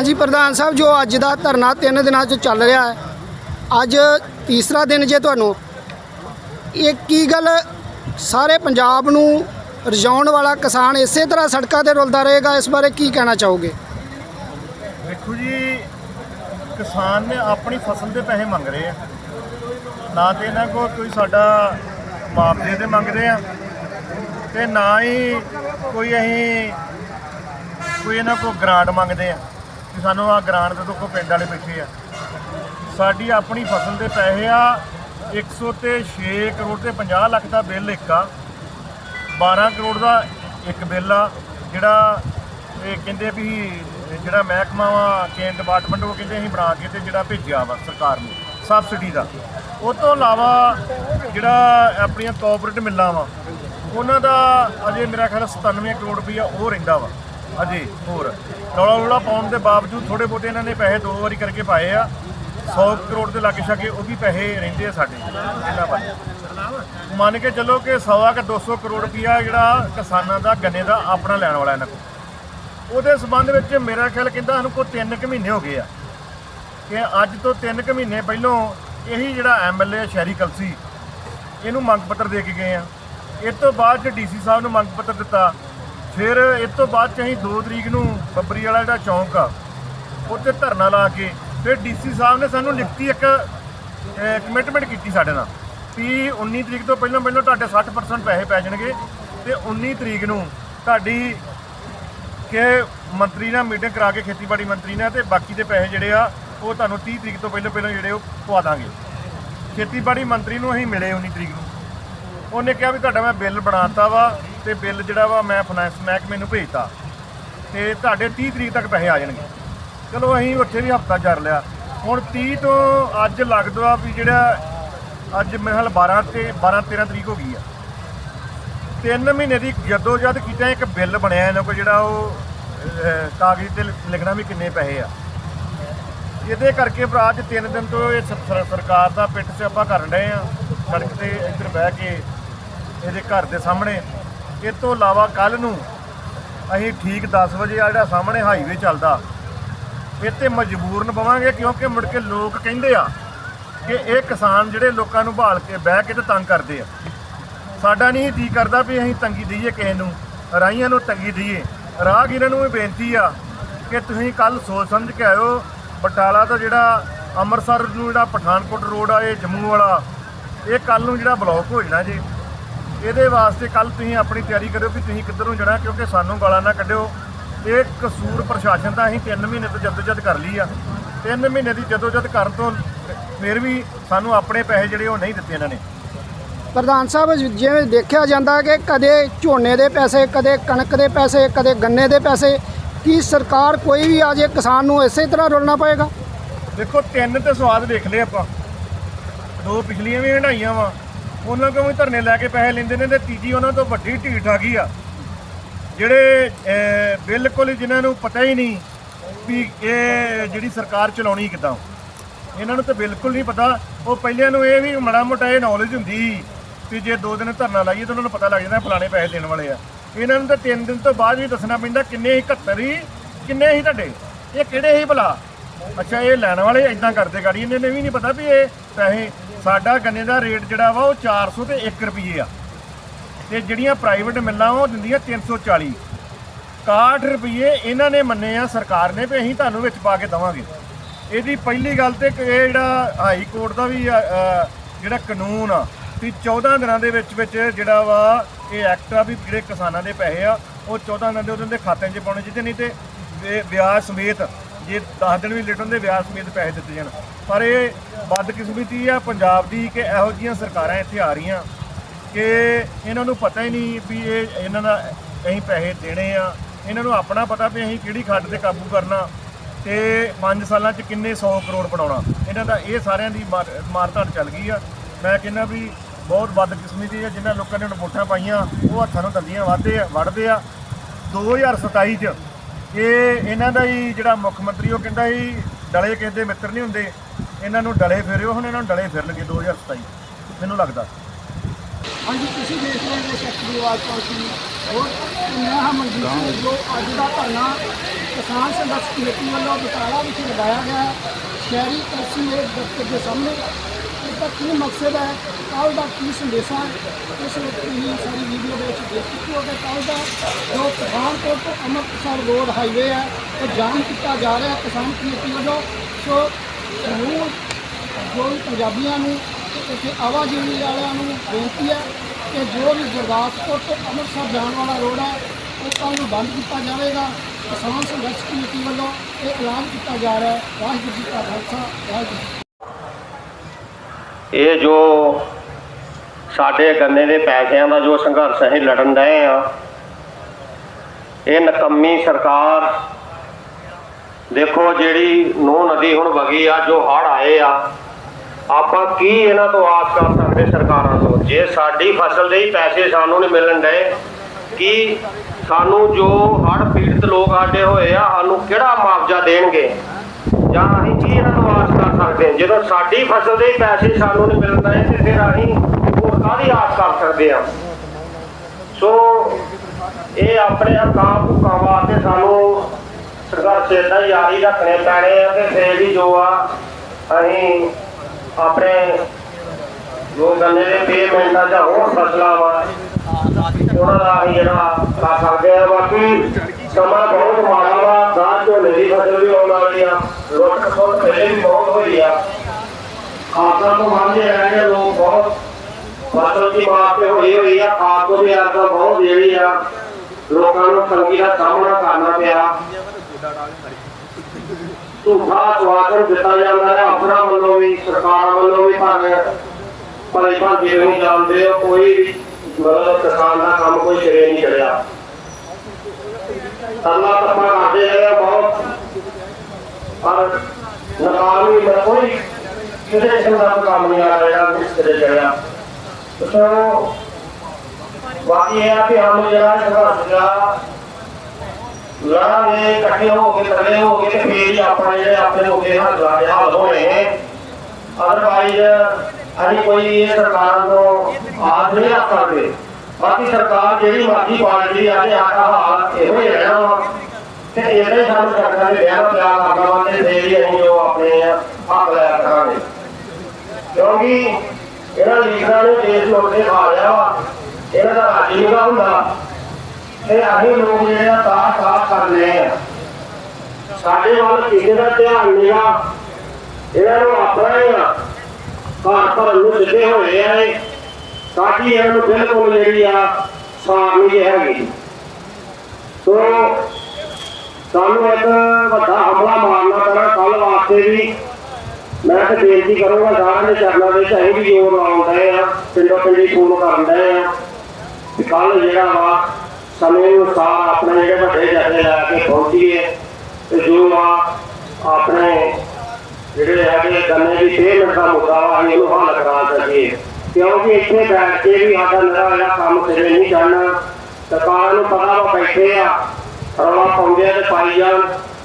ਹਾਂਜੀ, ਪ੍ਰਧਾਨ ਸਾਹਿਬ, ਜੋ ਅੱਜ ਦਾ ਧਰਨਾ ਤਿੰਨ ਦਿਨਾਂ ਚ ਚੱਲ ਰਿਹਾ ਹੈ, ਅੱਜ ਤੀਸਰਾ ਦਿਨ ਜੇ ਤੁਹਾਨੂੰ, ਇਹ ਕੀ ਗੱਲ ਸਾਰੇ ਪੰਜਾਬ ਨੂੰ ਰਜਾਉਣ ਵਾਲਾ ਕਿਸਾਨ ਇਸੇ ਤਰ੍ਹਾਂ ਸੜਕਾਂ ਤੇ ਰੁਲਦਾ ਰਹੇਗਾ? ਇਸ ਬਾਰੇ ਕੀ ਕਹਿਣਾ ਚਾਹੋਗੇ? ਦੇਖੋ ਜੀ, ਕਿਸਾਨ ਨੇ ਆਪਣੀ ਫਸਲ ਦੇ ਪੈਸੇ ਮੰਗ ਰਹੇ ਆ। ਨਾ ਤੇ ਇਹਨਾਂ ਕੋਲ ਕੋਈ ਸਾਡਾ ਮੁਆਵਜ਼ੇ ਦੇ ਮੰਗਦੇ ਆ, ਤੇ ਨਾ ਹੀ ਕੋਈ ਅਸੀਂ ਕੋਈ ਇਹਨਾਂ ਕੋਲ ਗ੍ਰਾਂਟ ਮੰਗਦੇ ਆ। ਕਿ ਸਾਨੂੰ ਆ ਗ੍ਰਾਂਟ ਦੇ ਤੋਂ ਕੋ ਪਿੰਡ ਵਾਲੇ ਬੈਠੇ ਆ। ਸਾਡੀ ਆਪਣੀ ਫਸਲ ਦੇ ਪੈਸੇ ਆ 100 ਤੇ 6 ਕਰੋੜ ਤੇ 50 ਲੱਖ ਦਾ ਬਿੱਲ ਇੱਕ ਆ। 12 ਕਰੋੜ ਦਾ ਇੱਕ ਬਿੱਲ ਆ, ਜਿਹੜਾ ਇਹ ਕਹਿੰਦੇ ਵੀ, ਜਿਹੜਾ ਮਹਿਕਮਾ ਵਾ ਕੇਂਦਰ ਡਿਪਾਰਟਮੈਂਟ ਉਹ ਕਹਿੰਦੇ ਅਸੀਂ ਬਣਾ ਕੇ ਤੇ ਜਿਹੜਾ ਭੇਜਿਆ ਵਾ ਸਰਕਾਰ ਨੂੰ, ਸਬਸਿਡੀ ਦਾ। ਉਹ ਤੋਂ ਇਲਾਵਾ ਜਿਹੜਾ ਆਪਣੀਆਂ ਕੋਆਪਰੇਟਿਵ ਮਿੱਲਾਂ ਵਾ, ਉਹਨਾਂ ਦਾ ਅਜੇ ਮੇਰਾ ਖਿਆਲ 97 ਕਰੋੜ ਰੁਪਈਆ ਉਹ ਰਹਿੰਦਾ ਵਾ। ਅਜੇ ਹੋਰ। ਰੌਲਾ ਰੌਲਾ ਪਾਉਣ ਦੇ ਬਾਵਜੂਦ ਥੋੜੇ ਬਹੁਤੇ ਇਹਨਾਂ ਨੇ ਪੈਸੇ ਦੋ ਵਾਰੀ ਕਰਕੇ ਪਾਏ ਆ। 100 ਕਰੋੜ ਦੇ ਲਾਗੇ ਛਾਗੇ ਉਹ ਵੀ ਪੈਸੇ ਰਹਿੰਦੇ ਆ ਸਾਡੇ। ਇਹਨਾਂ ਵੱਲ। ਮੰਨ ਕੇ ਚੱਲੋ ਕਿ 100 ਕਿ 200 ਕਰੋੜ ਰੁਪਈਆ ਜਿਹੜਾ ਕਿਸਾਨਾਂ ਦਾ, ਗੰਨੇ ਦਾ ਆਪਣਾ ਲੈਣ ਵਾਲਾ ਇਹਨਾਂ ਕੋਲ। ਉਹਦੇ ਸਬੰਧ ਵਿੱਚ ਮੇਰਾ ਖਿਆਲ ਕਹਿੰਦਾ ਸਾਨੂੰ ਕੋਈ 3 ਕੁ ਮਹੀਨੇ ਹੋ ਗਏ ਆ। ਕਿ ਅੱਜ ਤੋਂ 3 ਕੁ ਮਹੀਨੇ ਪਹਿਲਾਂ ਇਹੀ ਜਿਹੜਾ ਐਮਐਲਏ ਸ਼ਹਿਰੀ ਕਲਸੀ, ਇਹਨੂੰ ਮੰਗ ਪੱਤਰ ਦੇ ਕੇ ਗਏ ਆ। ਇਸ ਤੋਂ ਬਾਅਦ ਚ ਡੀਸੀ ਸਾਹਿਬ ਨੂੰ ਮੰਗ ਪੱਤਰ ਦਿੱਤਾ। ਫਿਰ ਇਸ ਤੋਂ ਬਾਅਦ ਚ ਅਸੀਂ 2 ਤਰੀਕ ਨੂੰ ਬੱਬਰੀ ਵਾਲਾ ਜਿਹੜਾ ਚੌਂਕ ਆ, ਉੱਥੇ ਧਰਨਾ ਲਾ ਕੇ ਫਿਰ ਡੀਸੀ ਸਾਹਿਬ ਨੇ ਸਾਨੂੰ ਲਿਖਤੀ ਇੱਕ ਕਮਿਟਮੈਂਟ ਕੀਤੀ ਸਾਡੇ ਨਾਲ ਵੀ 19 ਤਰੀਕ ਤੋਂ ਪਹਿਲਾਂ ਪਹਿਲਾਂ ਤੁਹਾਡੇ 60% ਪੈਸੇ ਪੈ ਜਾਣਗੇ ਤੇ 19 ਤਰੀਕ ਨੂੰ ਤੁਹਾਡੀ ਕਿ ਮੰਤਰੀ ਨਾਲ ਮੀਟਿੰਗ ਕਰਾ ਕੇ ਖੇਤੀਬਾੜੀ ਮੰਤਰੀ ਨਾਲ ਤੇ ਬਾਕੀ ਦੇ ਪੈਸੇ ਜਿਹੜੇ ਆ, ਉਹ ਤੁਹਾਨੂੰ 30 ਤਰੀਕ ਤੋਂ ਪਹਿਲਾਂ ਪਹਿਲਾਂ ਜਿਹੜੇ ਉਹ ਪਵਾ ਦਾਂਗੇ। ਖੇਤੀਬਾੜੀ ਮੰਤਰੀ ਨੂੰ ਅਸੀਂ ਮਿਲੇ 19 ਤਰੀਕ ਨੂੰ। ਉਹਨੇ ਕਿਹਾ ਵੀ ਤੁਹਾਡਾ ਮੈਂ ਬਿੱਲ ਬਣਾਤਾ ਵਾ ਤੇ ਬਿੱਲ ਜਿਹੜਾ ਵਾ ਮੈਂ ਫਾਈਨੈਂਸ ਮਹਿਕਮੇ ਨੂੰ ਭੇਜਤਾ। ਤੇ ਤੁਹਾਡੇ 30 ਤਰੀਕ ਤੱਕ ਪੈਸੇ ਆ ਜਾਣਗੇ। ਚਲੋ ਅਸੀਂ ਉੱਥੇ ਵੀ ਹਫਤਾ ਚੱਲ ਲਿਆ। ਹੁਣ 30 ਤੋਂ ਅੱਜ ਲੱਗਦਾ ਵੀ ਜਿਹੜਾ ਅੱਜ ਮੇਰੇ ਖਿਆਲ 12 ਤੇ 12 13 ਤਰੀਕ ਹੋ ਗਈ ਆ। ਤਿੰਨ ਮਹੀਨੇ ਦੀ ਜਦੋਂ ਜਦ ਕੀਤਾ, ਇੱਕ ਬਿੱਲ ਬਣਿਆ ਇਹਨਾਂ ਕੋਲ ਜਿਹੜਾ ਉਹ ਕਾਗਜ਼ ਤੇ ਲਿਖਣਾ ਵੀ ਕਿੰਨੇ ਪੈਸੇ ਆ। ਇਹਦੇ ਕਰਕੇ ਭਰਾ ਅੱਜ ਤਿੰਨ ਦਿਨ ਤੋਂ ਇਹ ਸ- ਸਰਕਾਰ ਦਾ ਪਿੱਠ ਸਿਆਪਾ ਕਰਨ ਰਹੇ ਆ। ਸੜਕ ਤੇ ਇੱਧਰ ਬਹਿ ਕੇ ਇਹਦੇ ਘਰ ਦੇ ਸਾਹਮਣੇ। ਇਹ ਤੋਂ ਇਲਾਵਾ ਕੱਲ ਨੂੰ ਅਸੀਂ ਠੀਕ 10 ਵਜੇ ਆ ਜਿਹੜਾ ਸਾਹਮਣੇ ਹਾਈਵੇ ਚੱਲਦਾ, ਇੱਥੇ ਮਜਬੂਰਨ ਪਵਾਂਗੇ ਕਿਉਂਕਿ ਮੁੜ ਕੇ ਲੋਕ ਕਹਿੰਦੇ ਆ ਕਿ ਇਹ ਕਿਸਾਨ ਜਿਹੜੇ ਲੋਕਾਂ ਨੂੰ ਭਾਲ ਕੇ ਬਹਿ ਕੇ ਤੇ ਤੰਗ ਕਰਦੇ ਆ। ਸਾਡਾ ਨਹੀਂ ਜੀ ਕਰਦਾ ਵੀ ਅਸੀਂ ਤੰਗੀ ਦਈਏ ਕਿਸੇ ਨੂੰ ਰਾਈਆਂ ਨੂੰ ਤੰਗੀ ਦਈਏ। ਰਾਹਗੀਰਾਂ ਨੂੰ ਵੀ ਬੇਨਤੀ ਆ ਕਿ ਤੁਸੀਂ ਕੱਲ ਸੋਚ ਸਮਝ ਕੇ ਆਇਓ, ਬਟਾਲਾ ਤੋਂ ਜਿਹੜਾ ਅੰਮ੍ਰਿਤਸਰ ਨੂੰ ਜਿਹੜਾ ਪਠਾਨਕੋਟ ਰੋਡ ਆ, ਇਹ ਜੰਮੂ ਵਾਲਾ, ਇਹ ਕੱਲ ਨੂੰ ਜਿਹੜਾ ਬਲੌਕ ਹੋ ਜਾਣਾ ਜੀ। ਇਹਦੇ ਵਾਸਤੇ ਕੱਲ ਤੁਸੀਂ ਆਪਣੀ ਤਿਆਰੀ ਕਰਿਓ ਵੀ ਤੁਸੀਂ ਕਿੱਧਰ ਜਾਣਾ ਕਿਉਂਕਿ ਸਾਨੂੰ ਗਾਲਾਂ ਨਾ ਕੱਢਿਓ। ਇਹ ਕਸੂਰ ਪ੍ਰਸ਼ਾਸਨ ਦਾ ਅਸੀਂ 3 ਮਹੀਨੇ ਤੋਂ ਜਦੋਜਦ ਕਰ ਲਈ ਆ। 3 ਮਹੀਨੇ ਦੀ ਜਦੋਜਦ ਕਰਨ ਤੋਂ ਫਿਰ ਵੀ ਸਾਨੂੰ ਆਪਣੇ ਪੈਸੇ ਜਿਹੜੇ ਉਹ ਨਹੀਂ ਦਿੱਤੇ ਇਹਨਾਂ ਨੇ। ਪ੍ਰਧਾਨ ਸਾਹਿਬ ਜਿਵੇਂ ਦੇਖਿਆ ਜਾਂਦਾ ਕਿ ਕਦੇ ਝੋਨੇ ਦੇ ਪੈਸੇ ਕਦੇ ਕਣਕ ਦੇ ਪੈਸੇ ਕਦੇ ਗੰਨੇ ਦੇ ਪੈਸੇ ਕੀ ਸਰਕਾਰ ਕੋਈ ਵੀ ਆ ਜੇ ਕਿਸਾਨ ਨੂੰ ਇਸੇ ਤਰ੍ਹਾਂ ਰੁਲਣਾ ਪਏਗਾ? ਦੇਖੋ ਤਿੰਨ ਤੇ ਸਵਾਦ ਦੇਖ ਲਏ ਆਪਾਂ। ਦੋ ਪਿਛਲੀਆਂ ਵੀ ਹੰਡਾਈਆਂ ਵਾ। ਉਹਨਾਂ ਕੋਲ ਵੀ ਧਰਨੇ ਲੈ ਕੇ ਪੈਸੇ ਲੈਂਦੇ ਨੇ ਤੇ ਤੀਜੀ ਉਹਨਾਂ ਤੋਂ ਵੱਡੀ ਢੀਠ ਆ ਗਈ ਆ। ਜਿਹੜੇ ਬਿਲਕੁਲ ਹੀ ਜਿਨ੍ਹਾਂ ਨੂੰ ਪਤਾ ਹੀ ਨਹੀਂ ਵੀ ਇਹ ਜਿਹੜੀ ਸਰਕਾਰ ਚਲਾਉਣੀ ਕਿੱਦਾਂ। ਇਹਨਾਂ ਨੂੰ ਤਾਂ ਬਿਲਕੁਲ ਨਹੀਂ ਪਤਾ। ਉਹ ਪਹਿਲਿਆਂ ਨੂੰ ਇਹ ਵੀ ਮੜਾ ਮੋਟਾ ਇਹ ਨੌਲੇਜ ਹੁੰਦੀ ਸੀ ਵੀ ਜੇ ਦੋ ਦਿਨ ਧਰਨਾ ਲਾਈਏ ਤਾਂ ਉਹਨਾਂ ਨੂੰ ਪਤਾ ਲੱਗ ਜਾਂਦਾ ਫਲਾਣੇ ਪੈਸੇ ਦੇਣ ਵਾਲੇ ਆ। ਇਹਨਾਂ ਨੂੰ ਤਾਂ ਤਿੰਨ ਦਿਨ ਤੋਂ ਬਾਅਦ ਵੀ ਦੱਸਣਾ ਪੈਂਦਾ ਕਿੰਨੇ ਹੀ 71 ਹੀ ਕਿੰਨੇ ਹੀ ਤੁਹਾਡੇ, ਇਹ ਕਿਹੜੇ ਹੀ ਭਲਾ। ਅੱਛਾ, ਇਹ ਲੈਣ ਵਾਲੇ ਇਦਾਂ ਕਰਦੇ ਗਾੜੀ, ਇਹਨਾਂ ਨੇ ਵੀ ਨਹੀਂ ਪਤਾ ਵੀ ਇਹ ਪੈਸੇ ਸਾਡਾ ਗੰਨੇ ਦਾ ਰੇਟ ਜਿਹੜਾ ਵਾ ਉਹ 400 ਤੇ 1 ਰੁਪਏ ਆ। ਤੇ ਜਿਹੜੀਆਂ ਪ੍ਰਾਈਵੇਟ ਮਿੱਲਾਂ ਉਹ ਦਿੰਦੀਆਂ 340 61 ਰੁਪਏ ਇਹਨਾਂ ਨੇ ਮੰਨੇ ਆ, ਸਰਕਾਰ ਨੇ, ਵੀ ਅਸੀਂ ਤੁਹਾਨੂੰ ਵਿੱਚ ਪਾ ਕੇ ਦਵਾਂਗੇ। ਇਹਦੀ ਪਹਿਲੀ ਗੱਲ ਤੇ ਇਹ ਜਿਹੜਾ ਹਾਈ ਕੋਰਟ ਦਾ ਵੀ ਜਿਹੜਾ ਕਾਨੂੰਨ ਆ, ਵੀ 14 ਦਿਨਾਂ ਦੇ ਵਿੱਚ ਵਿੱਚ ਜਿਹੜਾ ਵਾ ਇਹ ਐਕਟ ਆ ਵੀ ਜਿਹੜੇ ਕਿਸਾਨਾਂ ਦੇ ਪੈਸੇ ਆ, ਉਹ 14 ਦਿਨਾਂ ਦੇ ਉਹਨਾਂ ਦੇ ਖਾਤਿਆਂ 'ਚ ਪਾਉਣੇ ਚਾਹੀਦੇ ਨਹੀਂ ਤੇ ਵਿਆਜ ਸਮੇਤ ਜੇ 10 ਦਿਨ ਵੀ ਲੇਟ ਹੁੰਦੇ, ਵਿਆਜ ਸਮੇਤ ਪੈਸੇ ਦਿੱਤੇ ਜਾਣ। ਪਰ ਇਹ ਬਦਕਿਸਮਤੀ ਆ, ਪੰਜਾਬ ਦੀ ਕਿ ਇਹੋ ਜਿਹੀਆਂ ਸਰਕਾਰਾਂ ਇੱਥੇ ਆ ਰਹੀਆਂ ਕਿ ਇਹਨਾਂ ਨੂੰ ਪਤਾ ਹੀ ਨਹੀਂ ਵੀ ਇਹ ਇਹਨਾਂ ਦਾ ਅਸੀਂ ਪੈਸੇ ਦੇਣੇ ਆ। ਇਹਨਾਂ ਨੂੰ ਆਪਣਾ ਪਤਾ ਵੀ ਅਸੀਂ ਕਿਹੜੀ ਖੱਡ ਤੇ ਕਾਬੂ ਕਰਨਾ ਤੇ 5 ਸਾਲਾਂ 'ਚ ਕਿੰਨੇ 100 ਕਰੋੜ ਬਣਾਉਣਾ। ਇਹਨਾਂ ਦਾ ਇਹ ਸਾਰਿਆਂ ਦੀ ਮਾਰ ਮਾਰ ਚੱਲ ਗਈ ਆ। ਮੈਂ ਕਹਿੰਦਾ ਵੀ ਬਹੁਤ ਬਦਕਿਸਮਤੀ ਆ ਜਿਨ੍ਹਾਂ ਲੋਕਾਂ ਨੇ ਵੋਟਾਂ ਪਾਈਆਂ, ਉਹ ਹੱਥਾਂ ਨੂੰ ਦੰਦੀਆਂ ਵਾਧਦੇ ਆ ਵੜਦੇ ਆ। 2027 'ਚ ਇਹ ਇਹਨਾਂ ਦਾ ਹੀ ਜਿਹੜਾ ਮੁੱਖ ਮੰਤਰੀ, ਉਹ ਕਹਿੰਦਾ ਸੀ ਡਲੇ ਕਹਿੰਦੇ ਮਿੱਤਰ ਨਹੀਂ ਹੁੰਦੇ। ਇਹਨਾਂ ਨੂੰ ਡਲੇ ਫੇਰਿਓ, ਹੁਣ ਇਹਨਾਂ ਨੂੰ ਡਲੇ ਫਿਰ ਲਗੇ 2027 ਮੈਨੂੰ ਲੱਗਦਾ। ਹਾਂਜੀ, ਤੁਸੀਂ ਦੇਖ ਰਹੇ ਹੋ ਸ਼ਕਤੀ ਦੀ ਆਵਾਜ਼ ਪਹੁੰਚੀ ਹੋਰ ਮੈਂ ਹਾਂ ਮਨਜੀਤ ਸਿੰਘ ਜੋ ਅੱਜ ਦਾ ਧਰਨਾ ਕਿਸਾਨ ਸੰਘਰਸ਼ ਕਮੇਟੀ ਵੱਲੋਂ ਬਟਾਲਾ ਵਿੱਚ ਲਗਾਇਆ ਗਿਆ ਹੈ। ਸ਼ਹਿਰੀ ਤਹਿਸੀਲ ਦਫ਼ਤਰ ਦੇ ਸਾਹਮਣੇ ਦਾ ਕੀ ਮਕਸਦ ਹੈ? ਕੱਲ੍ਹ ਦਾ ਕੀ ਸੰਦੇਸ਼ਾ ਹੈ? ਇਸ ਵਿੱਚ ਤੁਸੀਂ ਸਾਰੀ ਵੀਡੀਓ ਦੇ ਵਿੱਚ ਦੇਖ ਚੁੱਕੇ ਹੋ ਕਿ ਕੱਲ੍ਹ ਦਾ ਜੋ ਪਠਾਨਕੋਟ ਤੋਂ ਅੰਮ੍ਰਿਤਸਰ ਰੋਡ ਹਾਈਵੇ ਹੈ, ਉਹ ਜਾਮ ਕੀਤਾ ਜਾ ਰਿਹਾ ਕਿਸਾਨ ਕਮੇਟੀ ਵੱਲੋਂ। ਸੋ ਸਮੂਹ ਜੋ ਵੀ ਪੰਜਾਬੀਆਂ ਨੂੰ ਤੇ ਇੱਥੇ ਆਵਾਜਾਈ ਵਾਲਿਆਂ ਨੂੰ ਬੇਨਤੀ ਹੈ ਕਿ ਜੋ ਵੀ ਗੁਰਦਾਸਪੁਰ ਤੋਂ ਅੰਮ੍ਰਿਤਸਰ ਜਾਣ ਵਾਲਾ ਰੋਡ ਹੈ, ਉਹ ਕੱਲ੍ਹ ਨੂੰ ਬੰਦ ਕੀਤਾ ਜਾਵੇਗਾ। ਕਿਸਾਨ ਸੰਘਰਸ਼ ਕਮੇਟੀ ਵੱਲੋਂ ਇਹ ਐਲਾਨ ਕੀਤਾ ਜਾ ਰਿਹਾ ਹੈ। ਵਾਹਿਗੁਰੂ ਜੀ ਕਾ ਖਾਲਸਾ, ਵਾਹਿਗੁਰੂ ਇਹ ਜੋ ਸਾਡੇ ਗੰਨੇ ਦੇ ਪੈਸਿਆਂ ਦਾ ਜੋ ਸੰਘਰਸ਼ ਅਸੀਂ ਲੜਨ ਡਏ ਆ ਇਹ ਨਕੰਮੀ ਸਰਕਾਰ, ਦੇਖੋ ਜਿਹੜੀ ਨੋ ਨਦੀ ਹੁਣ ਵਗੀ ਆ, ਜੋ ਹੜ ਆਏ ਆ, ਆਪਾਂ ਕੀ ਇਹਨਾਂ ਤੋਂ ਆਸ ਕਰ ਸਕਦੇ ਸਰਕਾਰਾਂ ਤੋਂ? ਜੇ ਸਾਡੀ ਫਸਲ ਦੇ ਹੀ ਪੈਸੇ ਸਾਨੂੰ ਨਹੀਂ ਮਿਲਣ ਡਏ, ਕਿ ਸਾਨੂੰ ਜੋ ਹੜ ਪੀੜਤ ਲੋਕ ਸਾਡੇ ਹੋਏ ਆ, ਸਾਨੂੰ ਕਿਹੜਾ ਮੁਆਵਜ਼ਾ ਦੇਣਗੇ? ਜਾਂ ਅਸੀਂ ਕੀ ਇਹਨਾਂ ਤੋਂ ਆਸ ਕਰ ਸਕਦੇ ਹਾਂ। ਜਦੋਂ ਸਾਡੀ ਫਸਲ ਦੇ ਪੈਸੇ ਸਾਨੂੰ ਨਹੀਂ ਮਿਲਦੇ, ਤੇ ਫਿਰ ਅਸੀਂ ਹੋਰ ਕਾਹਦੀ ਆਸ ਕਰ ਸਕਦੇ ਹਾਂ? ਸੋ ਇਹ ਆਪਣੇ ਹੱਕਾਂ ਭੁੱਕਾਂ ਵਾਸਤੇ ਸਾਨੂੰ ਸੰਘਰਸ਼ ਏਦਾਂ ਜਾਰੀ ਰੱਖਣੇ ਪੈਣੇ ਆ ਤੇ ਫਿਰ ਹੀ ਜੋ ਆ, ਅਸੀਂ ਆਪਣੇ ਜੋ ਗੰਨੇ ਦੇ ਪੇਮੈਂਟਾਂ ਜਾਂ ਹੋਰ ਫਸਲਾਂ ਵਾ, ਉਹਨਾਂ ਦਾ ਅਸੀਂ ਜਿਹੜਾ ਕਰ ਸਕਦੇ ਆ ਬਾਕੀ ਸਮਾਂ ਬਹੁਤ ਮਾੜਾ ਵਾ ਗਾਂ ਝੋਨੇ ਦੀ ਫਸਲ ਵੀ ਆਉਣ ਵਾਲੀ ਆ ਲੁੱਟ ਖੋਟ ਪਹਿਲੇ ਵੀ ਬਹੁਤ ਹੋਈ ਆ। ਖਾਦਾਂ ਤੋਂ ਵਾਂਝੇ ਰਹਿ ਲੋਕ ਬਹੁਤ ਫਸਲ ਦੀ ਮਾਰ ਤੇ ਹੋਈ ਹੋਈ ਆ। ਖਾਦ ਤੋਂ ਵੀ ਆਰਦਾ ਬਹੁਤ ਜਿਹੜੀ ਆ। ਲੋਕਾਂ ਨੂੰ ਤੰਗੀ ਦਾ ਸਾਹਮਣਾ ਕਰਨਾ ਪਿਆ। ਝੂਠਾ ਸਵਾਗਤ ਦਿੱਤਾ ਜਾਂਦਾ ਹੈ। ਆਪਣਾ ਵੱਲੋਂ ਵੀ, ਸਰਕਾਰਾਂ ਵੱਲੋਂ ਵੀ ਭਾਵੇਂ ਭਲੇ ਭਾਂਜੇ ਨਹੀਂ ਜਾਣਦੇ ਹੋ ਕੋਈ ਵੀ ਮਤਲਬ ਕਿਸਾਨ ਦਾ ਕੰਮ ਕੋਈ ਸਿਰੇ ਨਹੀਂ ਚੜਿਆ ਤਰਲਾ ਤੱਪਾ ਕਰਦੇ ਰਹੇ ਬਹੁਤ। ਪਰ ਨਕਾਮੀ ਮੈਂ ਕੋਈ ਕਿਸੇ ਕਿਸਮ ਦਾ ਕੰਮ ਨਹੀਂ ਆ ਰਿਹਾ ਸਿਰੇ ਚੜਿਆ। ਸੋ ਬਾਕੀ ਇਹ ਆ ਕਿ ਹਮ ਜਿਹੜਾ ਸੰਘਰਸ਼ ਦਾ ਲੜਾਂਗੇ, ਇਕੱਠੇ ਹੋ ਕੇ ਤਗੜੇ ਹੋ ਕੇ, ਤੇ ਫੇਰ ਹੀ ਆਪਣੇ ਜਿਹੜੇ ਆਪਣੇ ਮੁੱਦੇ ਹੱਲ ਲਾ ਹੱਲ ਹੋਣੇ ਨੇ ਅਦਰਵਾਈਜ਼ ਅਸੀਂ ਕੋਈ ਇਹ ਸਰਕਾਰਾਂ ਤੋਂ ਆਸ ਨਹੀਂ ਰੱਖ ਸਕਦੇ। ਬਾਕੀ ਸਰਕਾਰ ਜਿਹੜੀ ਮਰਜ਼ੀ ਪਾਰਟੀ ਆ, ਤੇ ਆਟਾ ਹਾਲ ਇਹੋ ਹੀ ਰਹਿਣਾ ਵਾ ਤੇ ਇਹਦੇ ਸਾਨੂੰ ਸਰਕਾਰ ਦੇ ਵਿਆਹ ਪਿਆ ਕਰਨਾ ਵਾ ਤੇ ਹੀ ਅਸੀਂ ਉਹ ਆਪਣੇ ਹੱਕ ਲੈ ਕਰਾਂਗੇ ਕਿਉਂਕਿ ਇਹਨਾਂ ਲੀਡਰਾਂ ਨੇ ਦੇਸ਼ ਲੁੱਟ ਕੇ ਖਾ ਲਿਆ ਵਾ। ਇਹਨਾਂ ਦਾ ਰਾਜ ਨਹੀਂ ਹੁੰਦਾ। ਤੇ ਅਸੀਂ ਲੋਕ ਜਿਹੜੇ ਆ ਤਾਂ ਸਾਫ਼ ਕਰਨੇ ਆ। ਸਾਡੇ ਵੱਲ ਕਿਸੇ ਦਾ ਧਿਆਨ ਨਹੀਂਗਾ ਇਹਨਾਂ ਨੂੰ ਆਪਣਾ ਹੀ ਆ। ਘਰ ਭਰਨ ਨੂੰ ਸਿੱਧੇ ਹੋਏ ਆ ਇਹ। ਸਾਡੀ ਇਹਨਾਂ ਨੂੰ ਬਿਲਕੁਲ ਜਿਹੜੀ ਆ ਸਾਰ ਨਹੀਂ ਹੈਗੀ। ਸੋ ਸਾਨੂੰ ਇੱਕ ਵੱਡਾ ਹਮਲਾ ਮਾਰਨਾ ਪੈਣਾ ਕੱਲ ਵਾਸਤੇ ਵੀ। ਮੈਂ ਤੇ ਬੇਨਤੀ ਕਰੂੰਗਾ ਸਾਰਿਆਂ ਦੇ ਚਰਨਾਂ ਦੇ ਅਸੀਂ ਵੀ ਜੋਰ ਲਾਉਣ ਆ, ਪਿੰਡੋਂ ਪਿੰਡੀ ਫੋਨ ਕਰਨ ਆ ਕੱਲ ਜਿਹੜਾ ਵਾ ਸਮੇਂ ਅਨੁਸਾਰ ਆਪਣੇ ਜਿਹੜੇ ਵੱਡੇ ਜਥੇ ਲੈ ਕੇ ਪਹੁੰਚੀਏ ਤੇ ਜੋ ਆ ਆਪਣੇ ਜਿਹੜੇ ਹੈਗੇ ਗੰਨੇ ਦੀ ਪੇਮੈਂਟ ਦਾ ਮੁੱਦਾ ਵਾ, ਅਸੀਂ ਇਹਨੂੰ ਹੱਲ ਕਰਾ ਸਕੀਏ। ਕਿਉਂਕਿ ਇੱਥੇ ਬੈਠ ਕੇ ਵੀ ਸਾਡਾ ਨਰਾ ਕੰਮ ਸਿਰੇ ਨਹੀਂ ਚੜਨਾ ਸਰਕਾਰਾਂ ਨੂੰ ਪਤਾ ਵਾ ਬੈਠੇ ਆ ਰੌਲਾ ਪਾਉਂਦੇ ਆ ਤੇ ਪਾਈ ਜਾਣ।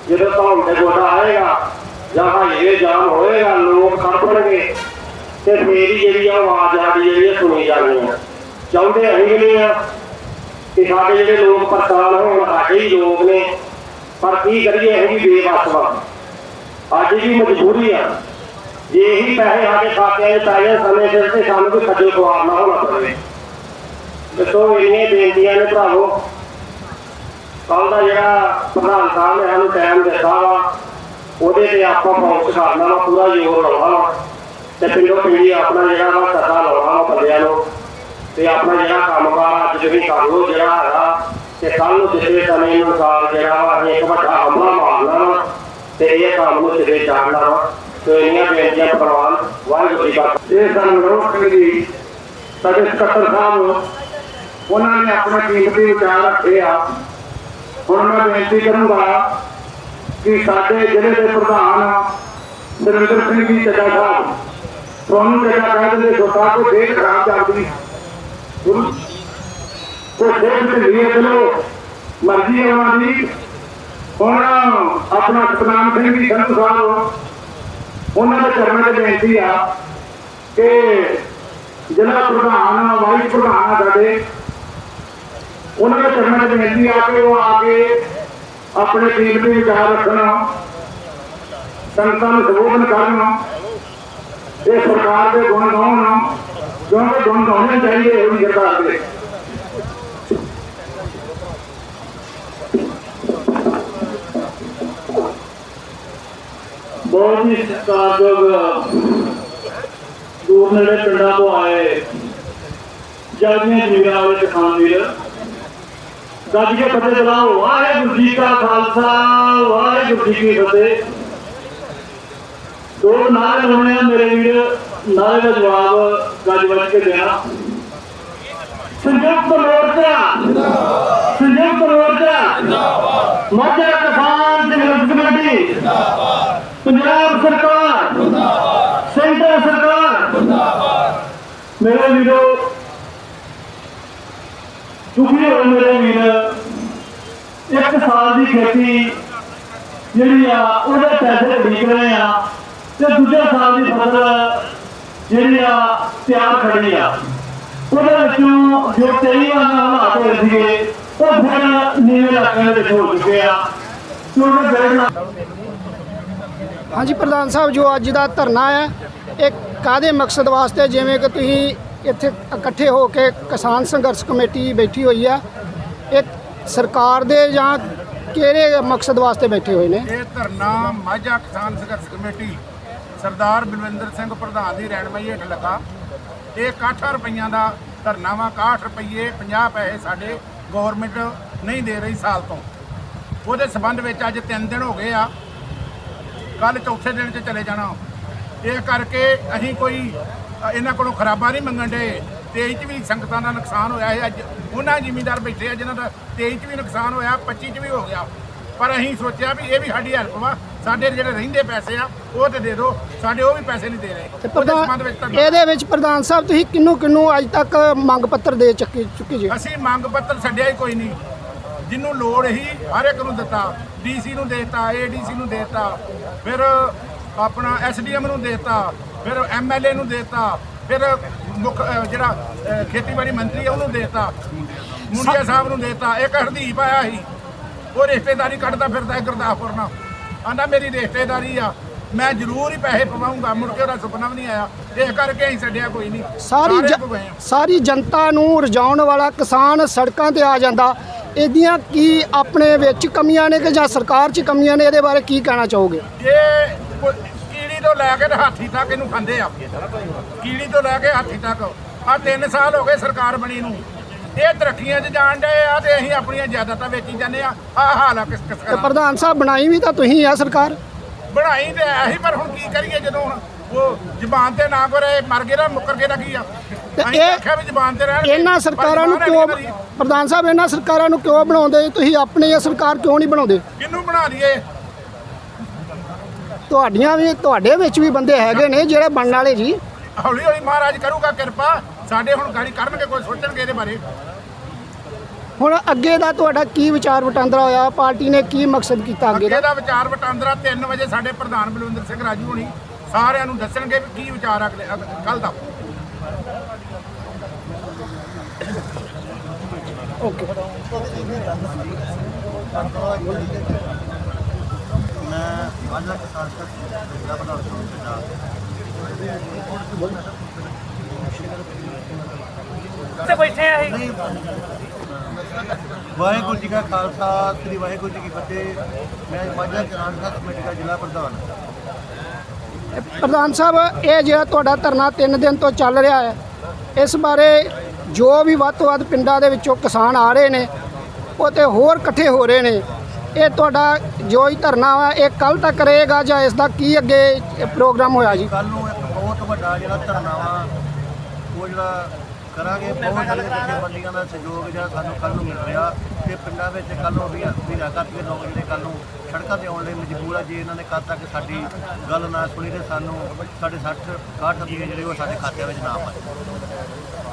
ਜਦੋਂ ਧੌਣ ਤੇ ਗੋਡਾ ਆਏਗਾ, ਜਾਂ ਹਾਈਵੇ ਜਾਮ ਹੋਏਗਾ, ਲੋਕ ਖੜਪਣਗੇ ਤੇ ਮੇਰੀ ਜਿਹੜੀ ਆ ਆਵਾਜ਼ ਆ ਜਿਹੜੀ ਸੁਣੀ ਜਾਣੀ ਆ। ਚਾਹੁੰਦੇ ਅਸੀਂ ਵੀ ਆ ਕਿ ਸਾਡੇ ਜਿਹੜੇ ਲੋਕ ਪਰੇਸ਼ਾਨ ਹੋਣ, ਸਾਡੇ ਹੀ ਲੋਕ ਨੇ। ਪਰ ਕੀ ਕਰੀਏ ਅਸੀਂ ਵੀ ਬੇਵੱਸ ਅੱਜ ਵੀ ਮਜਬੂਰੀ ਆ। ਜੇ ਇਹੀ ਪੈਸੇ ਸਾਡੇ ਖਾਤਿਆਂ 'ਚ ਪੈ ਸਮੇਂ ਸਿਰ ਤੇ ਸਾਨੂੰ ਵੀ ਖੱਜਲ ਖੁਆਰ ਨਾ ਹੋਣਾ ਪਵੇ। ਦੱਸੋ, ਇੰਨੀਆਂ ਬੇਨਤੀਆਂ ਨੇ ਭਰਾਵੋ। ਕੱਲ ਦਾ ਜਿਹੜਾ ਪ੍ਰਧਾਨ ਸਾਹਿਬ ਨੇ ਸਾਨੂੰ ਟਾਈਮ ਦਿੱਤਾ ਵਾ, ਉਹਦੇ ਤੇ ਆਪਾਂ ਫੋਕਸ ਕਰਨਾ ਵਾ, ਪੂਰਾ ਜ਼ੋਰ ਲਾਉਣਾ ਵਾ। ਤੇ ਪਿੰਡੋਂ ਪਿੰਡੀ ਆਪਣਾ ਜਿਹੜਾ ਵਾ, ਸੱਦਾ ਲਾਉਣਾ ਵਾ ਬੰਦਿਆਂ ਨੂੰ। ਤੇ ਆਪਣਾ ਜਿਹੜਾ ਕੰਮਕਾਰ ਅੱਜ ਵੀ ਕਰ ਲਓ, ਜਿਹੜਾ ਹੈਗਾ, ਤੇ ਕੱਲ ਨੂੰ ਦਿੱਤੇ ਸਮੇਂ ਅਨੁਸਾਰ ਜਿਹੜਾ ਵਾ ਅਸੀਂ ਇੱਕ ਵੱਡਾ ਹਮਲਾ ਮਾਰਨਾ ਵਾ, ਤੇ ਇਹ ਕੰਮ ਨੂੰ ਸਿਰੇ ਚਾੜਨਾ ਵਾ। ਤੇ ਇੰਨੀਆਂ ਬੇਨਤੀਆਂ ਪ੍ਰਵਾਨ ਵਾਹਿਗੁਰੂ ਜੀ ਕਾ ਖਾਲਸਾ। ਇਹ ਸਨ ਮਨੋਜ ਸਿੰਘ ਜੀ, ਸਾਡੇ ਸਕੱਤਰ ਸਾਹਿਬ, ਉਹਨਾਂ ਨੇ ਆਪਣੇ ਕੀਮਤੀ ਵਿਚਾਰ ਰੱਖੇ ਆ। ਹੁਣ ਮੈਂ ਬੇਨਤੀ ਕਰੂੰਗਾ ਕਿ ਸਾਡੇ ਜ਼ਿਲ੍ਹੇ ਦੇ ਪ੍ਰਧਾਨ ਸੁਰਿੰਦਰ ਸਿੰਘ ਜੀ ਚੱਡਾ ਸਾਹਿਬ, ਤੁਹਾਨੂੰ ਜਿਹੜਾ ਕਹਿੰਦੇ ਨੇ ਛੋਟਾ ਕੋ ਦੇਖ ਖਰਾਬ ਚੱਲਦੀ ਗੁਰੂ ਕੋ ਦੇਖ ਤੇ ਲਈ ਚਲੋ, ਮਰਜ਼ੀ ਉਹਨਾਂ ਦੀ। ਹੁਣ ਆਪਣਾ ਸਤਨਾਮ ਸਿੰਘ ਜੀ ਸੰਧੂ ਸਾਹਿਬ, ਉਹਨਾਂ ਦੇ ਚਰਨਾਂ 'ਚ ਬੇਨਤੀ ਆ ਕਿ ਜ਼ਿਲ੍ਹਾ ਪ੍ਰਧਾਨ, ਵਾਈਸ ਪ੍ਰਧਾਨ ਸਾਡੇ ਉਹਨਾਂ ਦੇ ਚਰਨਾਂ 'ਚ ਬੇਨਤੀ ਆ ਕਿ ਉਹ ਆ ਕੇ ਆਪਣੇ ਕੀਮਤੀ ਵਿਚਾਰ ਰੱਖਣ ਸੰਗਤਾਂ ਨੂੰ ਸੰਬੋਧਨ ਕਰਨ ਇਹ ਸਰਕਾਰ ਦੇ ਗੁਣ ਗਾਉਣ ਕਿਉਂਕਿ ਗੁਣ ਗਾਉਣੇ ਚਾਹੀਦੇ ਇਹ ਵੀ ਸਰਕਾਰ ਦੇ ਬਹੁਤ ਹੀ ਸਤਿਕਾਰਯੋਗ ਦੂਰ ਨੇੜੇ ਪਿੰਡਾਂ ਤੋਂ ਆਏ, ਜਾਗੀਆਂ ਜੀਵਨਾਂ ਵਾਲੇ ਕਿਸਾਨ ਵੀਰ। ਗੱਜ ਕੇ ਫਤਿਹ ਬੁਲਾਓ ਵਾਹਿਗੁਰੂ ਜੀ ਕਾ ਖਾਲਸਾ, ਵਾਹਿਗੁਰੂ ਜੀ ਕੀ ਫਤਿਹ। ਦੋ ਨਾਰੇ ਲਾਉਣੇ ਆ ਮੇਰੇ ਵੀਰ ਨਾਰੇ ਦਾ ਜਵਾਬ ਗੱਜ ਵੱਜ ਕੇ ਦੇਣਾ। ਸੰਯੁਕਤ ਮੋਰਚਾ ਸੰਯੁਕਤ ਮੋਰਚਾ। ਮਾਝਾ ਕਿਸਾਨ ਸੰਘਰਸ਼ ਕਮੇਟੀ, ਪੰਜਾਬ ਸਰਕਾਰ, ਸੈਂਟਰ ਸਰਕਾਰ। ਮੇਰੇ ਵੀਰੋ, ਦੁਖੀ ਹੋਏ ਮੇਰੇ ਵੀਰ। ਇੱਕ ਸਾਲ ਦੀ ਖੇਤੀ ਜਿਹੜੀ ਆ, ਉਹਦੇ ਪੈਸੇ ਉਡੀਕ ਰਹੇ ਆ ਤੇ ਦੂਜੇ ਸਾਲ ਦੀ ਫਸਲ ਜਿਹੜੀ ਆ, ਤਿਆਰ ਖੜੀ ਆ। ਉਹਦੇ ਵਿੱਚੋਂ ਜੋ 23 ਹਾਲਾਤ ਹੋਏ ਸੀਗੇ, ਉਹ ਫਿਰ ਨੀਵੇਂ ਇਲਾਕਿਆਂ ਦੇ ਹੋ ਚੁੱਕੇ ਆ। ਕਿਉਂਕਿ ਬੈਠਣਾ ਹਾਂਜੀ, ਪ੍ਰਧਾਨ ਸਾਹਿਬ, ਜੋ ਅੱਜ ਦਾ ਧਰਨਾ ਹੈ, ਇਹ ਕਾਦੇ ਮਕਸਦ ਵਾਸਤੇ? ਜਿਵੇਂ ਕਿ ਤੁਸੀਂ ਇੱਥੇ ਇਕੱਠੇ ਹੋ ਕੇ ਕਿਸਾਨ ਸੰਘਰਸ਼ ਕਮੇਟੀ ਬੈਠੀ ਹੋਈ ਹੈ ਇਹ ਸਰਕਾਰ ਦੇ ਜਾਂ ਕਿਹੜੇ ਮਕਸਦ ਵਾਸਤੇ ਬੈਠੇ ਹੋਏ ਨੇ? ਇਹ ਧਰਨਾ ਮਾਝਾ ਕਿਸਾਨ ਸੰਘਰਸ਼ ਕਮੇਟੀ ਸਰਦਾਰ ਬਲਵਿੰਦਰ ਸਿੰਘ ਪ੍ਰਧਾਨ ਦੀ ਰਹਿਨਮਾਈ ਹੇਠ ਲੱਗਾ। ਇਹ 61 ਰੁਪਈਆਂ ਦਾ ਧਰਨਾ ਵਾ 61 ਰੁਪਈਏ 50 ਪੈਸੇ ਸਾਡੇ ਗਵਰਨਮੈਂਟ ਨਹੀਂ ਦੇ ਰਹੀ ਸਾਲ ਤੋਂ। ਉਹਦੇ ਸਬੰਧ ਵਿੱਚ ਅੱਜ 3 ਦਿਨ ਹੋ ਗਏ ਆ। ਕੱਲ ਚੌਥੇ ਦਿਨ 'ਚ ਚਲੇ ਜਾਣਾ। ਇਹ ਕਰਕੇ ਅਸੀਂ ਕੋਈ ਇਹਨਾਂ ਕੋਲੋਂ ਖਰਾਬਾ ਨਹੀਂ ਮੰਗਣ ਦੇ। 23 ਚ ਵੀ ਸੰਗਤਾਂ ਦਾ ਨੁਕਸਾਨ ਹੋਇਆ ਹੈ ਅੱਜ ਉਹਨਾਂ ਜ਼ਿਮੀਂਦਾਰ ਬੈਠੇ ਆ ਜਿਨ੍ਹਾਂ ਦਾ 23 ਚ ਵੀ ਨੁਕਸਾਨ ਹੋਇਆ 25 ਚ ਵੀ ਹੋ ਗਿਆ। ਪਰ ਅਸੀਂ ਸੋਚਿਆ ਵੀ ਇਹ ਵੀ ਸਾਡੀ ਹੈਲਪ ਵਾ ਸਾਡੇ ਜਿਹੜੇ ਰਹਿੰਦੇ ਪੈਸੇ ਆ ਉਹ ਤੇ ਦੇ ਦਿਓ ਸਾਡੇ ਉਹ ਵੀ ਪੈਸੇ ਨਹੀਂ ਦੇ ਰਹੇ। ਤੇ ਉਹਦੇ ਸੰਬੰਧ ਵਿੱਚ ਧਰਨਾ ਇਹਦੇ ਵਿੱਚ ਪ੍ਰਧਾਨ ਸਾਹਿਬ ਤੁਸੀਂ ਕਿੰਨੂੰ ਕਿੰਨੂੰ ਅੱਜ ਤੱਕ ਮੰਗ ਪੱਤਰ ਦੇ ਚੁੱਕੇ ਚੁੱਕੇ ਜੀ? ਅਸੀਂ ਮੰਗ ਪੱਤਰ ਛੱਡਿਆ ਹੀ ਕੋਈ ਨਹੀਂ। ਜਿਹਨੂੰ ਲੋੜ ਹੀ ਹਰ ਇੱਕ ਨੂੰ ਦਿੱਤਾ। ਡੀਸੀ ਨੂੰ ਦੇਤਾ ਏਡੀਸੀ ਨੂੰ ਦੇਤਾ। ਫਿਰ ਆਪਣਾ ਐਸਡੀਐਮ ਨੂੰ ਦੇਤਾ। ਫਿਰ ਐਮਐਲਏ ਨੂੰ ਦੇਤਾ ਫਿਰ ਮੁੱਖ ਜਿਹੜਾ ਖੇਤੀਬਾੜੀ ਮੰਤਰੀ ਆ ਉਹਨੂੰ ਦੇਤਾ। ਮੁੰਡਿਆ ਸਾਹਿਬ ਨੂੰ ਦੇਤਾ ਇੱਕ ਹਰਦੀਪ ਆਇਆ ਸੀ। ਉਹ ਰਿਸ਼ਤੇਦਾਰੀ ਕੱਢਦਾ ਫਿਰਦਾ ਹੈ ਗੁਰਦਾਸਪੁਰ ਨਾਲ। ਆਂਦਾ ਮੇਰੀ ਰਿਸ਼ਤੇਦਾਰੀ ਆ ਮੈਂ ਜ਼ਰੂਰ ਹੀ ਪੈਸੇ ਪਵਾਉਂਗਾ ਮੁੜ ਕੇ ਉਹਦਾ ਸੁਪਨਾ ਵੀ ਨਹੀਂ ਆਇਆ। ਇਸ ਕਰਕੇ ਅਸੀਂ ਛੱਡਿਆ ਕੋਈ ਨਹੀਂ। ਸਾਰੀ ਸਾਰੇ ਜਨਤਾ ਨੂੰ ਰਜਾਉਣ ਵਾਲਾ ਕਿਸਾਨ ਸੜਕਾਂ ਤੇ ਆ ਜਾਂਦਾ। ਇਹਦੀਆਂ ਕੀ ਆਪਣੇ ਵਿੱਚ ਕਮੀਆਂ ਨੇ ਕਿ ਜਾਂ ਸਰਕਾਰ 'ਚ ਕਮੀਆਂ ਨੇ? ਇਹਦੇ ਬਾਰੇ ਕੀ ਕਹਿਣਾ ਚਾਹੋਗੇ? ਇਹ ਲੈ ਕੇ ਤੇ ਹਾਥੀ ਤੱਕ ਇਹਨੂੰ ਖਾਂਦੇ ਆ। ਕੀੜੀ ਤੋਂ ਲੈ ਕੇ ਹਾਥੀ ਤੱਕ। ਆ 3 ਸਾਲ ਹੋ ਗਏ ਸਰਕਾਰ ਬਣੀ ਨੂੰ। ਇਹ ਤਰੱਕੀਆਂ 'ਚ ਜਾਣ ਡਏ ਆ ਤੇ ਅਸੀਂ ਆਪਣੀਆਂ ਜਾਇਦਾਦਾਂ ਵੇਚੀ ਜਾਂਦੇ ਆ। ਆ ਹਾਲ ਆ ਕਿਸ ਕਿਸ ਤੇ ਪ੍ਰਧਾਨ ਸਾਹਿਬ ਬਣਾਈ ਵੀ ਤਾਂ ਤੁਸੀਂ ਆ ਸਰਕਾਰ? ਬਣਾਈ ਤੇ ਹੀ ਪਰ ਹੁਣ ਕੀ ਕਰੀਏ ਜਦੋਂ ਹੁਣ ਉਹ ਜ਼ਬਾਨ ਤੇ ਨਾ ਕਰੇ ਮਰ ਗਏ ਨਾ ਮੁੱਕਰ ਗਏ ਨਾ ਕੀ ਆ? ਤੇ ਅਸੀਂ ਇਹ- ਆਖਿਆ ਵੀ ਜ਼ਬਾਨ ਤੇ ਰਹਿਣ ਇਹਨਾਂ ਸਰਕਾਰਾਂ ਨੂੰ ਕਿਉਂ ਪ੍ਰਧਾਨ ਸਾਹਿਬ ਇਹਨਾਂ ਸਰਕਾਰਾਂ ਨੂੰ ਕਿਉਂ ਬਣਾਉਂਦੇ? ਤੁਸੀਂ ਆਪਣੀ ਇਹ ਸਰਕਾਰ ਕਿਉਂ ਨਹੀਂ ਬਣਾਉਂਦੇ? ਕਿਹਨੂੰ ਬਣਾ ਲਈਏ? ਤੁਹਾਡੀਆਂ ਵੀ ਤੁਹਾਡੇ ਵਿੱਚ ਵੀ ਬੰਦੇ ਹੈਗੇ ਨੇ ਜਿਹੜੇ ਬਣਨ ਵਾਲੇ ਜੀ। ਹੌਲੀ ਹੌਲੀ ਮਹਾਰਾਜ ਕਰੂਗਾ ਕਿਰਪਾ ਸਾਡੇ ਹੁਣ ਗਾੜੀ ਕਰਨਗੇ ਕੋਈ ਸੋਚਣਗੇ ਇਹਦੇ ਬਾਰੇ। ਹੁਣ ਅੱਗੇ ਦਾ ਤੁਹਾਡਾ ਕੀ ਵਿਚਾਰ ਵਟਾਂਦਰਾ ਹੋਇਆ? ਪਾਰਟੀ ਨੇ ਕੀ ਮਕਸਦ ਕੀਤਾ ਅੱਗੇ ਅੱਗੇ ਦਾ? ਦਾ ਵਿਚਾਰ ਵਟਾਂਦਰਾ 3 ਵਜੇ ਸਾਡੇ ਪ੍ਰਧਾਨ ਬਲਵਿੰਦਰ ਸਿੰਘ ਰਾਜੂ ਹੋਣੀ ਸਾਰਿਆਂ ਨੂੰ ਦੱਸਣਗੇ ਵੀ ਕੀ ਵਿਚਾਰ ਅਗਲੇ ਕੱਲ ਦਾ। ਓਕੇ। ਮੈਂ ਮਾਝਾ ਕਿਸਾਨ ਸੰਘਰਸ਼ ਜ਼ਿਲ੍ਹਾ ਪ੍ਰਧਾਨ ਪੰਜਾਬ ਵਾਹਿਗੁਰੂ ਜੀ ਕਾ ਖਾਲਸਾ ਸ੍ਰੀ ਵਾਹਿਗੁਰੂ ਜੀ ਕੀ ਫਤਿਹ। ਮੈਂ ਮਾਝਾ ਕਿਸਾਨ ਸੰਘਰਸ਼ ਕਮੇਟੀ ਦਾ ਜ਼ਿਲ੍ਹਾ ਪ੍ਰਧਾਨ। ਪ੍ਰਧਾਨ ਸਾਹਿਬ ਇਹ ਜਿਹੜਾ ਤੁਹਾਡਾ ਧਰਨਾ 3 ਦਿਨ ਤੋਂ ਚੱਲ ਰਿਹਾ ਹੈ ਇਸ ਬਾਰੇ ਜੋ ਵੀ ਵੱਧ ਤੋਂ ਵੱਧ ਪਿੰਡਾਂ ਦੇ ਵਿੱਚੋਂ ਕਿਸਾਨ ਆ ਰਹੇ ਨੇ ਉਹ ਤੇ ਹੋਰ ਇਕੱਠੇ ਹੋ ਰਹੇ ਨੇ ਇਹ ਤੁਹਾਡਾ ਜੋ ਹੀ ਧਰਨਾ ਵਾ, ਇਹ ਕੱਲ ਤੱਕ ਰਹੇਗਾ ਜਾਂ ਇਸ ਦਾ ਕੀ ਅੱਗੇ ਪ੍ਰੋਗਰਾਮ ਹੋਇਆ ਜੀ? ਕੱਲ ਨੂੰ ਇੱਕ ਬਹੁਤ ਵੱਡਾ ਜਿਹੜਾ ਧਰਨਾ ਵਾ, ਉਹ ਜਿਹੜਾ ਕਰਾਂਗੇ, ਬਹੁਤ ਜਿਹੜੇ ਜਥੇਬੰਦੀਆਂ ਦਾ ਸਹਿਯੋਗ ਜਿਹੜਾ ਸਾਨੂੰ ਕੱਲ ਨੂੰ ਮਿਲ ਰਿਹਾ ਤੇ ਪਿੰਡਾਂ ਵਿੱਚ ਕੱਲ ਨੂੰ ਵੀ ਵੀਰਾ ਕਰਕੇ ਲੋਕ ਜਿਹੜੇ ਕੱਲ ਨੂੰ ਸੜਕਾਂ ਤੇ ਆਉਣ ਲਈ ਮਜਬੂਰ ਆ, ਜੇ ਇਹਨਾਂ ਨੇ ਕਦ ਤੱਕ ਸਾਡੀ ਗੱਲ ਨਾ ਸੁਣੀ ਤੇ ਸਾਨੂੰ ਸਾਡੇ 60 61 ਰੁਪਏ ਜਿਹੜੇ ਉਹ ਸਾਡੇ ਖਾਤਿਆਂ ਵਿੱਚ ਨਾ ਪਾਏ